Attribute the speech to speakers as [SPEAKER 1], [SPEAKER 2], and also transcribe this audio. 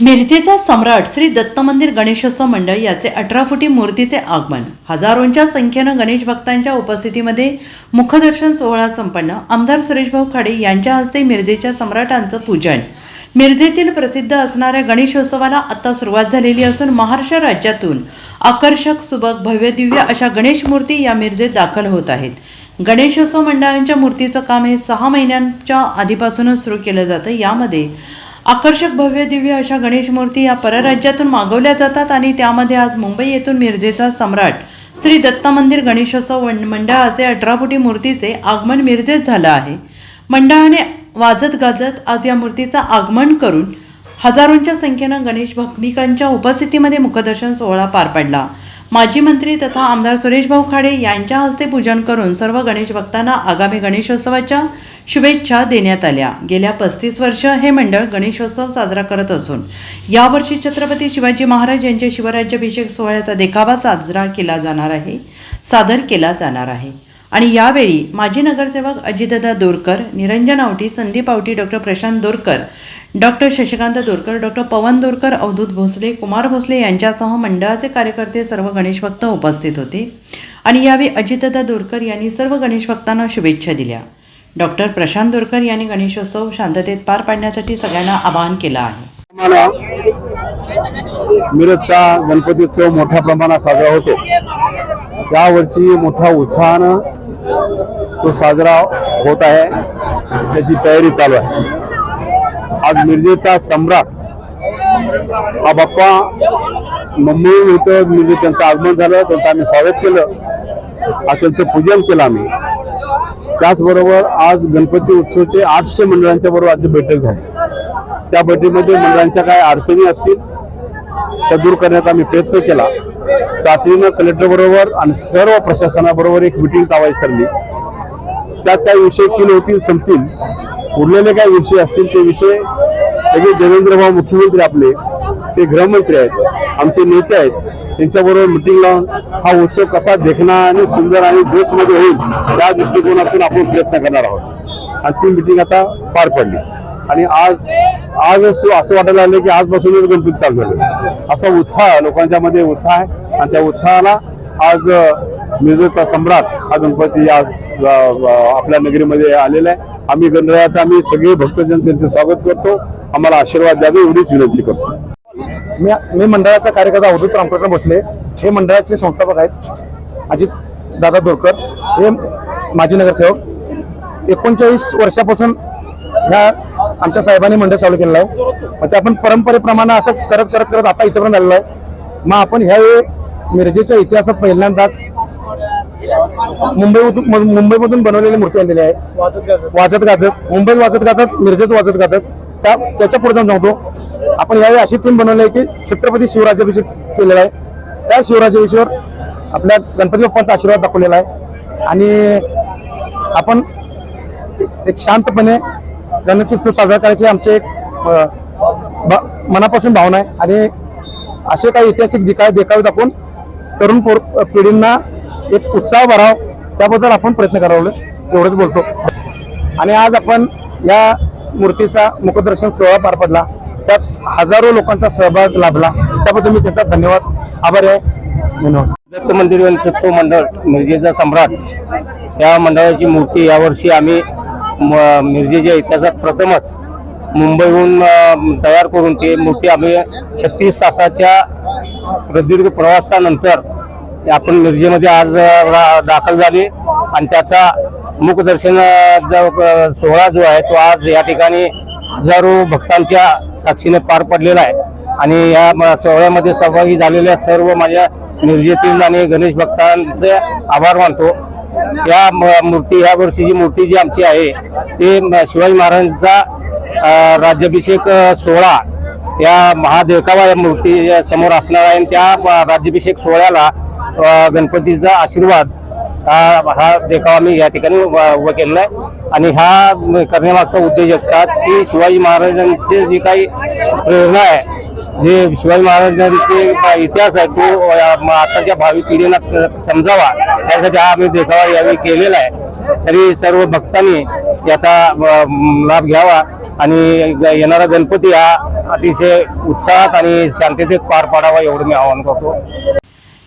[SPEAKER 1] मिरजेचा सम्राट श्री दत्त मंदिर गणेशोत्सव मंडळ याचे अठरा फुटी मूर्तीचे आगमन. हजारोंच्या संख्येनं गणेश भक्तांच्या उपस्थितीमध्ये मुखदर्शन सोहळा संपन्न. आमदार सुरेशभाऊ खाडे यांच्या हस्ते मिरजेच्या सम्राटांचं पूजन. मिरजेतील प्रसिद्ध असणाऱ्या गणेशोत्सवाला आता सुरुवात झालेली असून महाराष्ट्र राज्यातून आकर्षक सुबक भव्यदिव्य अशा गणेश मूर्ती या मिरजेत दाखल होत आहेत. गणेशोत्सव मंडळांच्या मूर्तीचं काम हे सहा महिन्यांच्या आधीपासूनच सुरू केलं जातं. यामध्ये आकर्षक भव्य दिव्य अशा गणेश मूर्ती या परराज्यातून मागवल्या जातात आणि त्यामध्ये आज मुंबई येथून मिरजेचा सम्राट श्री दत्त मंदिर गणेशोत्सव वन- मंडळाचे अठरा फुटी मूर्तीचे आगमन मिरजेत झालं आहे. मंडळाने वाजत गाजत आज या मूर्तीचं आगमन करून हजारोंच्या संख्येनं गणेश भक्तिकांच्या उपस्थितीमध्ये मुखदर्शन सोहळा पार पडला. माजी मंत्री तथा आमदार सुरेशभाऊ खाडे यांच्या हस्ते पूजन करून सर्व गणेश भक्तांना आगामी गणेशोत्सवाच्या शुभेच्छा देण्यात आल्या. गेल्या पस्तीस वर्ष हे मंडळ गणेशोत्सव साजरा करत असून यावर्षी छत्रपती शिवाजी महाराज यांच्या शिवराज्याभिषेक सोहळ्याचा देखावा साजरा केला जाणार आहे सादर केला जाणार आहे. आणि यावेळी माजी नगरसेवक Ajitda Dorkar Niranjan Awati Sandeep Awati doctor Prashant Dorkar doctor Shashikant Dorkar doctor Pawan Dorkar Avdhoot Bhosale Kumar Bhosale यांच्यासह मंडळाचे कार्यकर्ते सर्व गणेश भक्त उपस्थित होते. आणि यावेळी अजितदा दोरकर यांनी सर्व गणेश भक्तांना शुभेच्छा दिल्या. डॉक्टर प्रशांत दोरकर यांनी गणेशोत्सव शांततेत पार पाडण्यासाठी सगळ्यांना आवाहन केलं आहे.
[SPEAKER 2] मिरजचा गणपती उत्सव मोठ्या प्रमाणात साजरा होतो. यावर्षी मोठ्या उत्साहानं तो साजरा होत आहे. त्याची तयारी चालू आहे. आज मिरजेचा सम्राट हा बाप्पा मुंबई इथं म्हणजे त्यांचं आगमन झालं त्यांचं आम्ही स्वागत केलं आज त्यांचं पूजन केलं आम्ही. त्याचबरोबर आज गणपती उत्सवचे आठशे मंडळांच्या बरोबर आज बैठक झाली. त्या बैठकीमध्ये मंडळांच्या काय अडचणी असतील त्या दूर करण्याचा आम्ही प्रयत्न केला. तातडीनं कलेक्टर बरोबर आणि सर्व प्रशासनाबरोबर एक मिटिंग लावायची ठरली. त्यात काही विषय किल होतील संपतील. उरलेले काही विषय असतील ते विषय लगे देवेंद्र भाऊ मुख्यमंत्री आपले ते गृहमंत्री आहेत आमचे नेते आहेत त्यांच्याबरोबर मिटिंग लावून हा उत्सव कसा देखणा आणि सुंदर आणि देशमध्ये होईल या दृष्टिकोनातून आपण प्रयत्न करणार आहोत. आणि ती मिटिंग आता पार पडली. आणि आज आज असं असं वाटायला लागलं की आजपासूनच गणपती चालू झाले. असा उत्साह लोकांच्या मध्ये उत्साह आहे. आणि त्या उत्साहाला आज अं, मिरजेचा सम्राट हा गणपती आज आपल्या नगरीमध्ये आलेला आहे. आम्ही गणरायाचं आम्ही सगळे भक्तजन त्यांचं स्वागत करतो. आम्हाला आशीर्वाद द्यावे एवढीच विनंती करतो.
[SPEAKER 3] मी मी मंडळाचा कार्यकर्ता अवधूत रामकृष्ण भोसले. हे मंडळाचे संस्थापक आहेत अजित दादा बोरकर हे माजी नगरसेवक. एकोणचाळीस वर्षापासून ह्या आमच्या साहेबांनी मंडळ चालू केलेलं आहे. मग ते आपण परंपरेप्रमाणे असं करत करत करत आता इथपर्यंत आलेलं आहे. मग आपण ह्यावेळी मिरजेच्या इतिहासात पहिल्यांदाच मुंबईमधून मु- मुंबईमधून बनवलेली मूर्ती आणलेली आहे. वाजत गाजत. मुंबईत वाजत गाजत मिरजेत वाजत गाजत. त्या त्याच्या पुढे जाऊन सांगतो आपण यावेळी अशी थीम बनवली आहे की छत्रपती शिवराज्याभिषेक केलेला आहे. त्या शिवराज्याभिषेकावर आपल्या गणपती बाप्पांचा आशीर्वाद दाखवलेला आहे. आणि आपण एक शांतपणे गणेशोत्सव साजरा करायची आमचे एक मनापासून भावना आहे. आणि असे काही ऐतिहासिक देखावे देखावे दाखवून तरुण पोर पिढींना एक उत्साह भराव त्याबद्दल आपण प्रयत्न करावं एवढंच बोलतो. आणि आज आपण या मूर्तीचा मुखदर्शन सोहळा पार पडला. त्यात हजारो लोकांचा सहभाग लाभला. त्याबद्दल मी त्यांचा धन्यवाद आभार आहे. धन्यवाद.
[SPEAKER 4] दत्त मंदिर गणेशोत्सव मंडळ मिरजेचा सम्राट. या मंडळाची मूर्ती यावर्षी आम्ही म- मिरजेच्या इतिहासात प्रथमच मुंबईहून तयार करून ती मूर्ती आम्ही छत्तीस तासाच्या प्रदीर्घ प्रवासानंतर आपण मिरजेमध्ये आज रा- दाखल झाली. आणि त्याचा मुखदर्शन सोहळा जो आहे तो आज या ठिकाणी हजारो भक्तांच्या साक्षीने पार पडलेला आहे. आणि या सोहळ्यामध्ये सहभागी झालेल्या सर्व माझ्या मिरजेतील आणि गणेश भक्तांचे आभार मानतो. या म- मूर्ती या वर्षीची मूर्ती जी आमची आहे ते शिवाजी महाराजांचा राज्याभिषेक सोहळा या महादेवकावा या मूर्ती समोर असणार आहे. आणि त्या राज्याभिषेक सोहळ्याला गणपतीचा आशीर्वाद हा हा देखावा मी या ठिकाणी उभा केलेला आहे. आणि हा करण्यामागचा उद्देश इतकाच की शिवाजी महाराजांचे जी काही प्रेरणा आहे जे शिवाजी महाराजांचे इतिहास आहे तो आताच्या भावी पिढीला समजावा. यासाठी हा आम्ही देखावा यावेळी केलेला आहे. तरी सर्व भक्तांनी याचा लाभ घ्यावा. आणि येणारा गणपती हा अतिशय उत्साहात आणि शांततेत पार पाडावा एवढं मी आवाहन करतो.